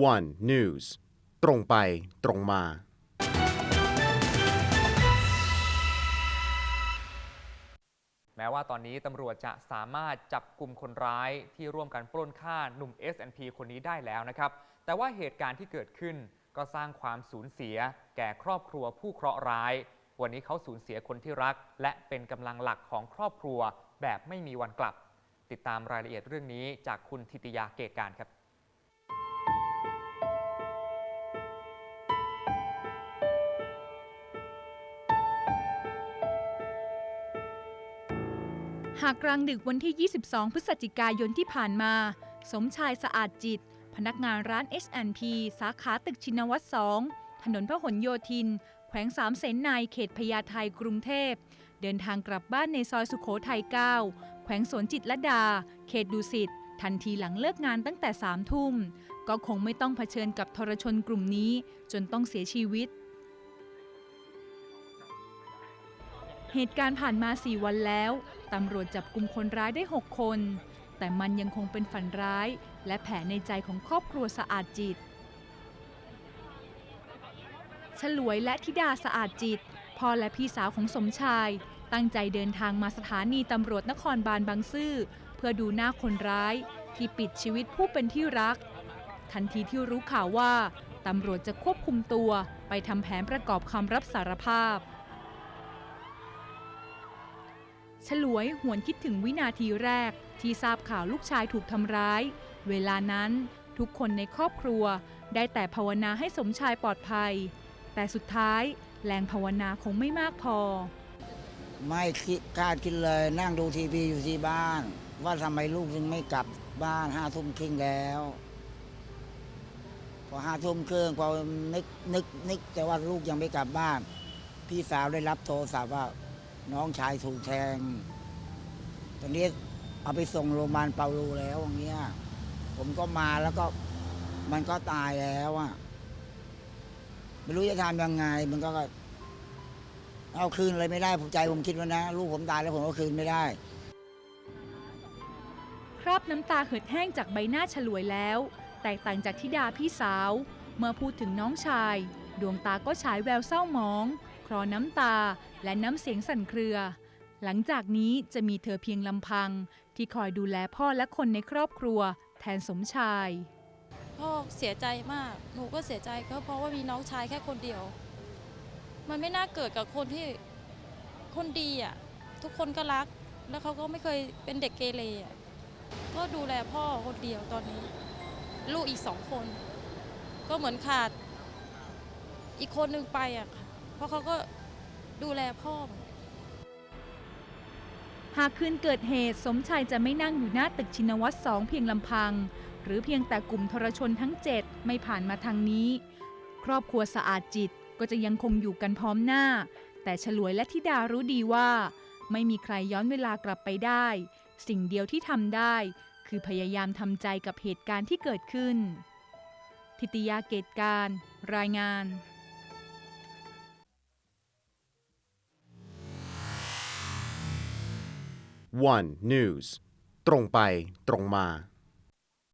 One News ตรงไปตรงมา แม้ว่าตอนนี้ตำรวจจะสามารถจับกลุ่มคนร้ายที่ร่วมกันปล้นฆ่าหนุ่ม S&P คนนี้ได้แล้วนะครับ แต่ว่าเหตุการณ์ที่เกิดขึ้นก็สร้างความสูญเสีย แก่ครอบครัวผู้เคราะห์ร้าย วันนี้เขาสูญเสียคนที่รัก และเป็นกำลังหลักของครอบครัวแบบไม่มีวันกลับ ติดตามรายละเอียดเรื่องนี้จากคุณธิติยาเกตการครับ หากกลางดึกวันที่ 22 พฤศจิกายนที่ผ่านมา สมชายสะอาดจิต พนักงานร้าน H&P สาขาตึกชินวัตร2ถนนพหลโยธิน แขวงสามเสนในเขตพญาไทกรุงเทพ เดินทางกลับบ้านในซอยสุขโขทัย 9 แขวงสวนจิตรลดา เขตดุสิต ทันทีหลังเลิกงานตั้งแต่สามทุ่ม ก็คงไม่ต้องเผชิญกับทรชนกลุ่มนี้ จนต้องเสียชีวิตเหตุการณ์ผ่านมา 4 วันแล้ว ตำรวจจับกลุ่มคนร้ายได้ 6 คน แต่มันยังคงเป็นฝันร้าย และแผลในใจของครอบครัวสะอาดจิต ฉลวยและธิดาสะอาดจิต พ่อและพี่สาวของสมชาย ตั้งใจเดินทางมาสถานีตำรวจนครบาลบางซื่อ เพื่อดูหน้าคนร้าย ที่ปิดชีวิตผู้เป็นที่รัก ทันทีที่รู้ข่าวว่าตำรวจจะควบคุมตัวไปทำแผนประกอบคำรับสารภาพ ฉลวยหวนคิดถึงวินาทีแรกที่ทราบข่าวลูกชายถูกทำร้าย เวลานั้นทุกคนในครอบครัวได้แต่ภาวนาให้สมชายปลอดภัย แต่สุดท้ายแรงภาวนาคงไม่มากพอ ไม่คิดคาดคิดเลยนั่งดูทีวีอยู่ที่บ้าน ว่าทำไมลูกยังไม่กลับบ้านห้าทุ่มครึ่งแล้ว พอห้าทุ่มครึ่งพอนึกนึกนึกแต่ว่าลูกยังไม่กลับบ้าน พี่สาวได้รับโทรศัพท์ว่า น้องชายถูกแทง ตอนนี้เอาไปส่งโรงพยาบาลเปาโลูแล้วอย่างเงี้ย ผมก็มาแล้วก็มันก็ตายแล้วอะ ไม่รู้จะทำยังไง มันก็ เอาคืนอะไรไม่ได้ผมใจผมคิดว่านะลูกผมตายแล้วผมเอาคืนไม่ได้ คราบน้ำตาเหือดแห้งจากใบหน้าฉลวยแล้ว แตกต่างจากธิดาพี่สาว เมื่อพูดถึงน้องชาย ดวงตาก็ฉายแววเศร้าหมอง ลอน้ำตาและน้ำเสียงสั่นเครือ หลังจากนี้จะมีเธอเพียงลำพัง ที่คอยดูแลพ่อและคนในครอบครัว แทนสมชาย พ่อเสียใจมาก หนูก็เสียใจก็เพราะว่ามีน้องชายแค่คนเดียว มันไม่น่าเกิดกับคนที่คนดีอะ ทุกคนก็รัก แล้วเขาก็ไม่เคยเป็นเด็กเกเรอะก็ดูแลพ่อคนเดียวตอนนี้ ลูกอีกสองคน ก็เหมือนขาด อีกคนหนึ่งไปอะค่ะ ราะเขาก็ดูแลพ่อ หากคืนเกิดเหตุสมชายจะไม่นั่งอยู่หน้าตึกชินวัตรสองเพียงลำพัง หรือเพียงแต่กลุ่มทรชนทั้ง7ไม่ผ่านมาทางนี้ ครอบครัวสะอาดจิตก็จะยังคงอยู่กันพร้อมหน้า แต่ฉลวยและธิดารู้ดีว่า ไม่มีใครย้อนเวลากลับไปได้ สิ่งเดียวที่ทำได้ คือพยายามทำใจกับเหตุการณ์ที่เกิดขึ้น ทิติยาเกตการ รายงาน One News ตรงไปตรงมา